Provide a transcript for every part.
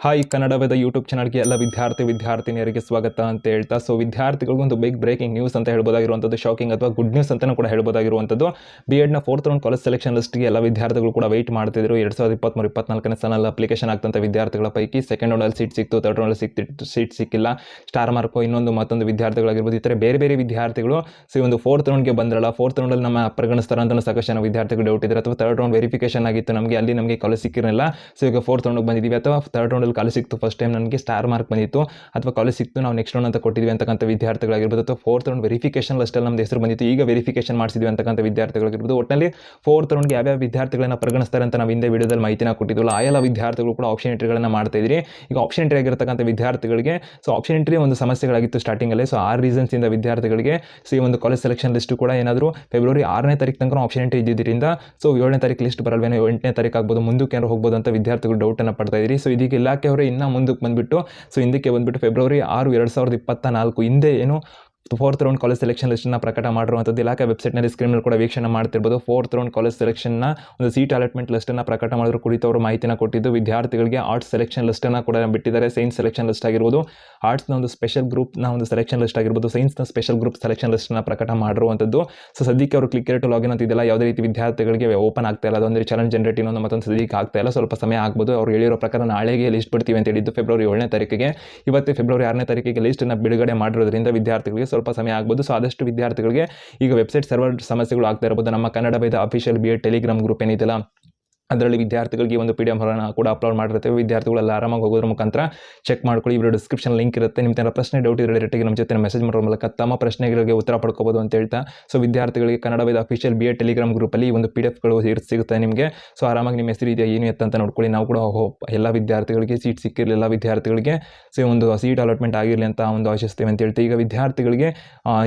Hi ಕನ್ನಡವಾದ YouTube ಚಾನಲ್ಗೆ ಎಲ್ಲ ವಿದ್ಯಾರ್ಥಿ ವಿದ್ಯಾರ್ಥಿನಿಯರಿಗೆ ಸ್ವಾಗತ ಅಂತ ಹೇಳ್ತಾ ಸೊ ವಿದ್ಯಾರ್ಥಿಗಳಿಗೊಂದು ಒಂದು ಬಿಗ್ ಬ್ರೇಕಿಂಗ್ ನ್ಯೂಸ್ ಅಂತ ಹೇಳ್ಬೋದಾಗಿರುವಂಥದ್ದು ಶಾಕಿಂಗ್ ಅಥವಾ ಗುಡ್ ನ್ಯೂಸ್ ಅಂತಲೂ ಕೂಡ ಹೇಳ್ಬೋದಾಗಿರುವಂಥದ್ದು. ಬಿ ಎಡ್ನ ಫೋರ್ತ್ ರೌಂಡ್ ಕಾಲೇಜ್ ಸೆಲೆಕ್ಷನ್ ಲಿಸ್ಟ್ಗೆ ಎಲ್ಲ ವಿದ್ಯಾರ್ಥಿಗಳು ಕೂಡ ವೆಯ್ಟ್ ಮಾಡ್ತಿದ್ರು. ಎರಡು ಸಾವಿರದ ಇಪ್ಪತ್ತ್ಮೂರು ಇಪ್ಪತ್ನಾಲ್ಕನೇ ಸಾಲಲ್ಲಿ ಅಪ್ಲಿಕೇಶನ್ ಆಗ್ತಂಥ ವಿದ್ಯಾರ್ಥಿಗಳ ಪೈಕಿ ಸೆಕೆಂಡ್ ರೌಂಡಲ್ಲಿ ಸೀಟ್ ಸಿಕ್ತು ತರ್ಡ್ ರೌಂಡಲ್ಲಿ ಸಿಕ್ತಿತ್ತು ಸೀಟ್ ಸಿಕ್ಕಿಲ್ಲ. ಸ್ಟಾರ್ ಮಾರ್ಕು ಇನ್ನೊಂದು ಮತ್ತೊಂದು ವಿದ್ಯಾರ್ಥಿಗಳಾಗಿರ್ಬೋದು ಇತರ ಬೇರೆ ಬೇರೆ ವಿದ್ಯಾರ್ಥಿಗಳು ಸೊ ಒಂದು ಫೋರ್ತ್ ರೌಂಡ್ಗೆ ಬಂದ್ರಲ್ಲ ಫೋರ್ತ್ ರೌಂಡಲ್ಲಿ ನಮ್ಮ ಪರಿಗಣಿಸ್ತಾರೆ ಅಂತ ಸಾಕಷ್ಟು ಜನ ವಿದ್ಯಾರ್ಥಿಗಳು ಡೌಟ್ ಇದ್ದಾರೆ ಅಥವಾ ತರ್ಡ್ ರೌಂಡ್ ವೆರಿಫಿಕೇಶನ್ ಆಗಿತ್ತು ನಮಗೆ, ಅಲ್ಲಿ ನಮಗೆ ಕಾಲೇಜ್ ಸಿಕ್ಕಿರಲಿಲ್ಲ. ಸೊ ಈಗ ಫೋರ್ತ್ ರೌಂಡ್ಗೆ ಬಂದಿದ್ದೀವಿ ಅಥವಾ ತರ್ಡ್ ರೌಂಡಲ್ಲಿ ಕಾಲೇಜ್ ಸಿಕ್ತು. ಫಸ್ಟ್ ಟೈಮ್ ನನಗೆ ಸ್ಟಾರ್ ಮಾರ್ಕ್ ಬಂದಿತ್ತು. ಅಥವಾ ಕಾಲೇಜ್ ಸಿಕ್ತು, ನಾವು ನೆಕ್ಸ್ಟ್ ರೌಂಡ್ ಅಂತ ಕೊಟ್ಟಿದ್ವಿ ಅಂತಕ್ಕಂಥ ವಿದ್ಯಾರ್ಥಿಗಳಾಗಿರ್ಬೋದು. ಅಥವಾ ಫೋರ್ತ್ ರೌಂಡ್ ವೆರಿಫಿಕೇಶನ್ ಲಿಸ್ಟಲ್ಲಿ ನಮ್ಮ ಹೆಸರು ಬಂದಿತ್ತು. ಈಗ ವೆರಿಫಿಕೇಶನ್ ಮಾಡಿಸಿದ್ವಿ ಅಂತಕ್ಕಂಥ ವಿದ್ಯಾರ್ಥಿಗಳಾಗಿರ್ಬೋದು. ಒಟ್ಟಿನಲ್ಲಿ ಫೋರ್ತ್ ರೌಂಡ್ಗೆ ಯಾವ್ಯಾವ ವಿದ್ಯಾರ್ಥಿಗಳನ್ನ ಪರಿಗಣಿಸ್ತಾರೆ ಅಂತ ನಾವು ಹಿಂದೆ ವಿಡಿಯೋದಲ್ಲಿ ಮಾಹಿತಿನ ಕೊಟ್ಟಿದ್ವಲ್ಲ, ಆ ಎಲ್ಲ ವಿದ್ಯಾರ್ಥಿಗಳು ಕೂಡ ಆಪ್ಷನ್ ಎಂಟ್ರಿಗಳನ್ನು ಮಾಡ್ತಾ ಇದ್ರಿ. ಈಗ ಆಪ್ಷನ್ ಎಂಟ್ರಿ ಆಗಿರ್ತಕ್ಕಂಥ ವಿದ್ಯಾರ್ಥಿಗಳಿಗೆ ಸೊ ಆಪ್ಷನ್ ಎಂಟ್ರಿ ಒಂದು ಸಮಸ್ಯೆಗಳಾಗಿತ್ತು ಸ್ಟಾರ್ಟಿಂಗಲ್ಲಿ ಸೊ ಆ ರೀಸನ್ಸಿಂದ ವಿದ್ಯಾರ್ಥಿಗಳಿಗೆ ಸೊ ಈ ಒಂದು ಕಾಲೇಜ್ ಸೆಲೆಕ್ಷನ್ ಲಿಸ್ಟ್ ಕೂಡ ಏನಾದರೂ ಫೆಬ್ರವರಿ ಆರನೇ ತಾರೀಕು ತನಕ ಆಪ್ಷನ್ ಎಂಟ್ರಿ ಇದ್ದಿದ್ದರಿಂದ ಸೊ ಏಳನೇ ತಾರೀಕು ಲಿಸ್ಟ್ ಬರಲ್ವೇನೋ, ಎಂಟನೇ ತಾರೀಕು ಆಗ್ಬೋದು, ಮುಂದಕ್ಕೆ ಏನಾರು ಹೋಗ್ಬೋದು ಅಂತ ವಿದ್ಯಾರ್ಥಿಗಳು ಡೌಟನ್ನು ಪಡ್ತಾ ಇದ್ರಿ. ಸೊ ಇದೀಗ ಅವರು ಇನ್ನೂ ಮುಂದಕ್ಕೆ ಬಂದುಬಿಟ್ಟು ಸೊ ಹಿಂದಕ್ಕೆ ಬಂದುಬಿಟ್ಟು ಫೆಬ್ರವರಿ ಆರು, ಎರಡು ಸಾವಿರದ ಇಪ್ಪತ್ತ ನಾಲ್ಕು ಹಿಂದೆ ಏನು ಫೋರ್ತ್ ರೌಂಡ್ ಕಾಲೇಜ್ ಸೆಲೆಕ್ಷನ್ ಲಿಸ್ಟನ್ನ ಪ್ರಕಟ ಮಾಡಿರುವಂಥದ್ದು ಇಲಾಖೆ ವೆಬ್ಸೈಟ್ನಲ್ಲಿ ಸ್ಕ್ರೀನಲ್ಲಿ ಕೂಡ ವೀಕ್ಷಣೆ ಮಾಡ್ತಿರ್ಬೋದು. ಫೋರ್ತ್ ರೌಂಡ್ ಕಾಲೇಜ್ ಸೆಲೆಕ್ಷನ್ನ ಒಂದು ಸೀಟ್ ಅಲಾಟ್ಮೆಂಟ್ ಲಿಸ್ಟನ್ನು ಪ್ರಕಟ ಮಾಡಿದ್ರು ಕುರಿತು ಅವರು ಮಾಹಿತಿನ ಕೊಟ್ಟಿದ್ದು. ವಿದ್ಯಾರ್ಥಿಗಳಿಗೆ ಆರ್ಟ್ಸ್ ಸೆಲೆಕ್ಷನ್ ಲಿಸ್ಟನ್ನು ಕೂಡ ಬಿಟ್ಟಿದ್ದಾರೆ. ಸೈನ್ಸ್ ಸೆಲೆಕ್ಷನ್ ಲಿಸ್ಟ್ ಆಗಿರ್ಬೋದು. ಆರ್ಟ್ಸ್ನ ಒಂದು ಸ್ಪೆಷಲ್ ಗ್ರೂಪ್ನ ಒಂದು ಸೆಲೆಕ್ಷನ್ ಲಿಸ್ಟ್ ಆಗಿರ್ಬೋದು. ಸೈನ್ಸ್ನ ಸ್ಪೆಷಲ್ ಗ್ರೂಪ್ ಸೆಲೆಕ್ಷನ್ ಲಿಸ್ಟನ್ನು ಪ್ರಕಟ ಮಾಡಿರುವಂಥದ್ದು. ಸೊ ಸದ್ಯಕ್ಕೆ ಅವರು ಕ್ಲಿಕ್ ಟು ಲಾಗಿನ್ ಅಂತಿದ್ದಿಲ್ಲ ಯಾವುದೇ ರೀತಿ ವಿದ್ಯಾರ್ಥಿಗಳಿಗೆ ಓಪನ್ ಆಗ್ತಾ ಇಲ್ಲ. ಅದೊಂದು ಚಾಲೆಂಜ್ ಜನರೇಟ್ ಇನ್ನೊಂದು ಮತ್ತೊಂದು ಸದ್ಯಕ್ಕೆ ಆಗ್ತಾ ಇಲ್ಲ. ಸ್ವಲ್ಪ ಸಮಯ ಆಗ್ಬೋದು. ಅವ್ರು ಹೇಳಿರೋ ಪ್ರಕಾರ ನಾಳೆಗೆ ಲಿಸ್ಟ್ ಬಿಡ್ತೀವಿ ಅಂತ ಹೇಳಿದ್ದು ಫೆಬ್ರವರಿ ಏಳನೇ ತಾರೀಕಿಗೆ. ಇವತ್ತು ಫೆಬ್ರವರಿ ಆರನೇ ತಾರೀಕಿಗೆ ಲಿಸ್ಟನ್ನು ಬಿಡುಗಡೆ ಮಾಡಿರೋದ್ರಿಂದ ವಿದ್ಯಾರ್ಥಿಗಳಿಗೆ ಸ್ವಲ್ಪ ಸಮಯ ಆಗ್ಬೋದು. ಸೊ ಆದಷ್ಟು ವಿದ್ಯಾರ್ಥಿಗಳಿಗೆ ಈಗ ವೆಬ್ಸೈಟ್ ಸರ್ವರ್ ಸಮಸ್ಯೆಗಳು ಆಗ್ತಾ ಇರ್ಬೋದು. ನಮ್ಮ ಕನ್ನಡ ಬೈದ official B Ed Telegram group ಏನಿದೆಯಲ್ಲ ಅದರಲ್ಲಿ ವಿದ್ಯಾರ್ಥಿಗಳಿಗೆ ಒಂದು ಪಿ ಡಿ ಎಫ್ ಕೂಡ ಅಪ್ಲೋಡ್ ಮಾಡಿರ್ತೇವೆ ವಿದ್ಯಾರ್ಥಿಗಳೆಲ್ಲ ಆರಾಮಾಗಿ ಹೋಗೋದ್ರ ಮುಖಾಂತರ ಚೆಕ್ ಮಾಡ್ಕೊಳ್ಳಿ. ಇವರು ಡಿಸ್ಕ್ರಿಪ್ಷನ್ ಲಿಂಕ್ ಇರುತ್ತೆ. ನಿಮ್ಮ ಥರ ಪ್ರಶ್ನೆ ಡೌಟ್ ಇದ್ರೆ ಡೈರೆಕ್ಟಾಗಿ ನಮ್ಮ ಜೊತೆ ಮೆಸೇಜ್ ಮಾಡೋ ಮೂಲಕ ತಮ್ಮ ಪ್ರಶ್ನೆಗಳಿಗೆ ಉತ್ತರ ಪಡ್ಕೋಬೋದು ಅಂತ ಹೇಳ್ತಾ. ಸೊ ವಿದ್ಯಾರ್ಥಿಗಳಿಗೆ ಕನ್ನಡ ವೇದ ಅಫಿಷಿಯಲ್ ಬಿ ಎ ಟೆಲಿಗ್ರಾಮ್ ಗ್ರೂಪಲ್ಲಿ ಒಂದು ಪಿ ಡಿ ಎಫ್ಗಳು ಸಿಗುತ್ತೆ ನಿಮಗೆ. ಸೊ ಆರಾಮಾಗಿ ನಿಮ್ಮ ಹೆಸರು ಇದೆಯಾ, ಏನು ಅಂತ ನೋಡ್ಕೊಳ್ಳಿ. ನಾವು ಕೂಡ ಎಲ್ಲ ವಿದ್ಯಾರ್ಥಿಗಳಿಗೆ ಸೀಟ್ ಸಿಕ್ಕಿರಲಿಲ್ಲ ವಿದ್ಯಾರ್ಥಿಗಳಿಗೆ. ಸೊ ಒಂದು ಸೀಟ್ ಅಲಾಟ್ಮೆಂಟ್ ಆಗಿರಲಿ ಅಂತ ಒಂದು ಆಶಿಸ್ತೇವೆ ಅಂತ ಹೇಳ್ತೀವಿ. ಈಗ ವಿದ್ಯಾರ್ಥಿಗಳಿಗೆ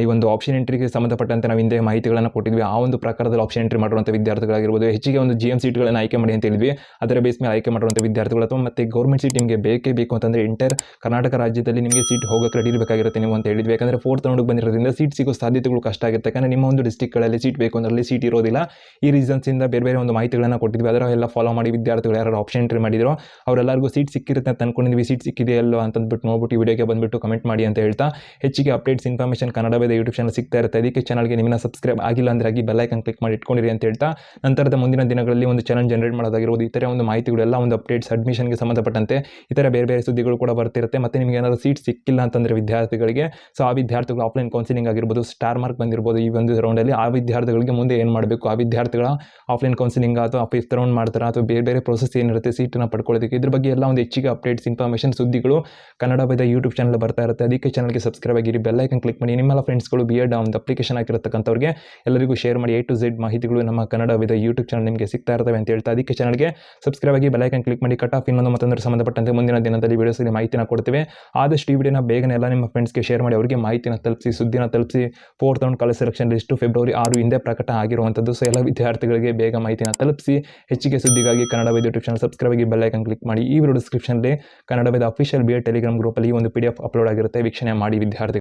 ಈ ಒಂದು ಆಪ್ಷನ್ ಎಂಟ್ರಿಗೆ ಸಂಬಂಧಪಟ್ಟಂತೆ ನಾವು ಹಿಂದೆ ಮಾಹಿತಿಗಳನ್ನು ಕೊಟ್ಟಿದ್ವಿ. ಆ ಒಂದು ಪ್ರಕಾರದಲ್ಲಿ ಆಪ್ಷನ್ ಎಂಟ್ರಿ ಮಾಡುವಂಥ ವಿದ್ಯಾರ್ಥಿಗಳಾಗಿರ್ಬೋದು. ಹೆಚ್ಚಿಗೆ ಒಂದು ಜಿ ಎಂ ಸೀಟ್ಗಳನ್ನು ಆಯ್ಕೆ ಮಾಡಿ ಅಂತ ಹೇಳಿದ್ವಿ. ಅದರ ಬೇಸ್ ಮೇಲೆ ಆಯ್ಕೆ ಮಾಡುವಂಥ ವಿದ್ಯಾರ್ಥಿಗಳು ಅಥವಾ ಮತ್ತೆ ಗೌರ್ಮೆಂಟ್ ಸೀಟ್ ನಿಮಗೆ ಬೇಕೇ ಬೇಕು ಅಂತಂದರೆ ಇಂಟರ್ ಕರ್ನಾಟಕ ರಾಜ್ಯದಲ್ಲಿ ನಿಮಗೆ ಸೀಟ್ ಹೋಗೋಕೆ ರೆಡಿ ಇರಬೇಕಾಗಿರುತ್ತೆ ನೀವು ಅಂತ ಹೇಳಿದ್ವಿ. ಯಾಕಂದರೆ ಫೋರ್ತ್ ರೌಂಡ್ಗೆ ಬಂದಿರೋದ್ರಿಂದ ಸೀಟ್ ಸಿಗೋ ಸಾಧ್ಯತೆಗಳು ಕಷ್ಟ ಆಗುತ್ತೆ. ಯಾಕಂದರೆ ನಿಮ್ಮ ಒಂದು ಡಿಸ್ಟಿಕ್ಗಳಲ್ಲಿ ಸೀಟ್ ಬೇಕು ಅಂದ್ರೆ ಅಲ್ಲಿ ಸೀಟ್ ಇರೋದಿಲ್ಲ. ಈ ರೀಸನ್ಸಿಂದ ಬೇರೆ ಬೇರೆ ಒಂದು ಮಾಹಿತಿಗಳನ್ನು ಕೊಟ್ಟಿದ್ವಿ. ಅದರ ಎಲ್ಲ ಫಾಲೋ ಮಾಡಿ ವಿದ್ಯಾರ್ಥಿಗಳು ಯಾರು ಆಪ್ಷನ್ ಎಂಟ್ರಿ ಮಾಡಿದ್ರು ಅವರೆಲ್ಲರಿಗೂ ಸೀಟ್ ಸಿಕ್ಕಿರುತ್ತೆ ಅಂತ ಅನ್ಕೊಂಡಿದ್ವಿ. ಸೀಟ್ ಸಿಕ್ಕಿದೆಯಲ್ಲೋ ಅಂತಂದ್ಬಿಟ್ಟು ನೋಡ್ಬಿಟ್ಟು ವಿಡಿಯೋಗೆ ಬಂದುಬಿಟ್ಟು ಕಮೆಂಟ್ ಮಾಡಿ ಅಂತ ಹೇಳ್ತಾ ಹೆಚ್ಚಿಗೆ ಅಪ್ಡೇಟ್ಸ್ ಇನ್ಫಾರ್ಮೇಷನ್ ಕನ್ನಡ ಬೇದ ಯೂಟ್ಯೂಬ್ ಚಾನಲ್ ಸಿಗ್ತಾ ಇರುತ್ತೆ. ಅದಕ್ಕೆ ಚಾನಲ್ಗೆ ನಿಮ್ಮನ್ನ ಸಬ್ಸ್ಕ್ರೈಬ್ ಆಗಿಲ್ಲ ಅಂದ್ರೆ ಆಗಿ ಬೆಲ್ಲೈಕನ್ ಕ್ಲಿಕ್ ಮಾಡಿ ಇಟ್ಕೊಂಡಿರಿ ಅಂತ ಹೇಳ್ತಾ. ನಂತರದ ಮುಂದಿನ ದಿನಗಳಲ್ಲಿ ಒಂದು ಚಾನಲ್ ಜನರೇಟ್ ಮಾಡೋದಾಗಿರ್ಬೋದು, ಈ ಥರ ಒಂದು ಮಾಹಿತಿಗಳೆಲ್ಲ ಒಂದು ಅಪ್ಡೇಟ್ಸ್ ಅಡ್ಮಿಷನ್ಗೆ ಸಂಬಂಧಪಟ್ಟಂತೆ ಈ ಥರ ಬೇರೆ ಬೇರೆ ಸುದ್ದಿಗಳು ಕೂಡ ಬರ್ತಿರುತ್ತೆ. ಮತ್ತು ನಿಮಗೆ ಏನಾದರೂ ಸೀಟ್ ಸಿಕ್ಕಿಲ್ಲ ಅಂತಂದರೆ ವಿದ್ಯಾರ್ಥಿಗಳಿಗೆ ಸೊ ಆ ವಿದ್ಯಾರ್ಥಿಗಳು ಆಫ್ಲೈನ್ ಕೌನ್ಸಿಲಿಂಗ್ ಆಗಿರ್ಬೋದು ಸ್ಟಾರ್ ಮಾರ್ಕ್ ಬಂದಿರ್ಬೋದು ಈ ಒಂದು ರೌಂಡಲ್ಲಿ ಆ ವಿದ್ಯಾರ್ಥಿಗಳಿಗೆ ಮುಂದೆ ಏನು ಮಾಡಬೇಕು? ಆ ವಿದ್ಯಾರ್ಥಿಗಳ ಆಫ್ಲೈನ್ ಕೌನ್ಸಿಲಿಂಗ್ ಅಥವಾ ಫಿಫ್ತ್ ರೌಂಡ್ ಮಾಡ್ತಾರೆ? ಅಥವಾ ಬೇರೆ ಬೇರೆ ಪ್ರೊಸೆಸ್ ಏನಿರುತ್ತೆ ಸೀಟನ್ನು ಪಡ್ಕೊಳ್ಳೋದಕ್ಕೆ ಇದ್ರ ಬಗ್ಗೆ ಎಲ್ಲ ಒಂದು ಹೆಚ್ಚಿಗೆ ಅಪ್ಡೇಟ್ಸ್ ಇನ್ಫಾರ್ಮೇಷನ್ ಸುದ್ದಿಗಳು ಕನ್ನಡ ಬೈದ ಯೂಟ್ಯೂಬ್ ಚಾನಲ್ ಬರ್ತಾ ಇರುತ್ತೆ. ಅದಕ್ಕೆ ಚಾನಲ್ಗೆ ಸಬ್ಸ್ಕ್ರೈಬ್ ಆಗಿರಿ ಬೆಲ್ಲೈಕನ್ ಕ್ಲಿಕ್ ಮಾಡಿ. ನಿಮ್ಮೆಲ್ಲ ಫ್ರೆಂಡ್ಸ್ಗಳು ಬಿ ಎಡ್ ಒಂದು ಅಪ್ಲಿಕೇಶನ್ ಆಗಿರತಕ್ಕಂಥವ್ರಿಗೆ ಎಲ್ಲರಿಗೂ ಶೇರ್ ಮಾಡಿ ಎ ಟು ಝೆಡ್ ಮಾಹಿತಿಗಳು ನಮ್ಮ ಕನ್ನಡ ವಿಧ ಯೂಟ್ಯೂಬ್ ಚಾನಲ್ ನಿಮಗೆ ಸಿಗ್ತಾ ಇರ್ತವೆ ಅಂತ ಹೇಳ್ತಾ ಅದಕ್ಕೆ ಚಾನಲ್ಗೆ ಸಬ್ಸ್ಕ್ರೈಬ್ ಆಗಿ ಬೆಲೈಕನ್ ಕ್ಲಿಕ್ ಮಾಡಿ ಕಟ್ ಆಫ್ ಇನ್ನೊಂದು ಮತ್ತೊಂದು ಸಂಬಂಧಪಟ್ಟಂತೆ ಮುಂದಿನ ದಿನದಲ್ಲಿ ವೀಡಿಯೋಸ್ಗೆ ಮಾಹಿತಿನ ಕೊಡ್ತೇವೆ. ಆದಷ್ಟು ಈ ವಿಡಿಯೋನ ಬೇಗನೆ ಎಲ್ಲ ನಿಮ್ಮ ಫ್ರೆಂಡ್ಸ್ಗೆ ಶೇರ್ ಮಾಡಿ, ಅವರಿಗೆ ಮಾಹಿತಿನ ತಲುಪಿಸಿ, ಸುದ್ದಿನ ತಲುಪಿಸಿ fourth round college selection list February ಆರು ಹಿಂದೆ ಪ್ರಕಟ ಆಗಿರುವಂಥದ್ದು. ಸೊ ಎಲ್ಲ ವಿದ್ಯಾರ್ಥಿಗಳಿಗೆ ಬೇಗ ಮಾಹಿತಿನ ತಲುಪಿಸಿ, ಹೆಚ್ಚಿಗೆ ಸುದ್ದಿಗಾಗಿ ಕನ್ನಡ ವೈದ್ಯ ಯೂಟ್ಯೂಬ್ ಚಾನಲ್ ಸಬ್ಸ್ಕ್ರೈಬ್ ಆಗಿ ಬೆಲ್ಲೈಕನ್ ಕ್ಲಿಕ್ ಮಾಡಿ. ಈ ವಿಡಿಯೋ ಡಿಸ್ಕ್ರಿಪ್ಷನ್ಲಿ ಕನ್ನಡ ವೈದ್ಯ ಅಫಿಷಿಯಲ್ ಬಿ ಟೆಲಿಗ್ರಾಮ್ ಗ್ರೂಪಲ್ಲಿ ಒಂದು ಪಿ ಅಪ್ಲೋಡ್ ಆಗಿರುತ್ತೆ. ವೀಕ್ಷಣೆ ಮಾಡಿ ವಿದ್ಯಾರ್ಥಿ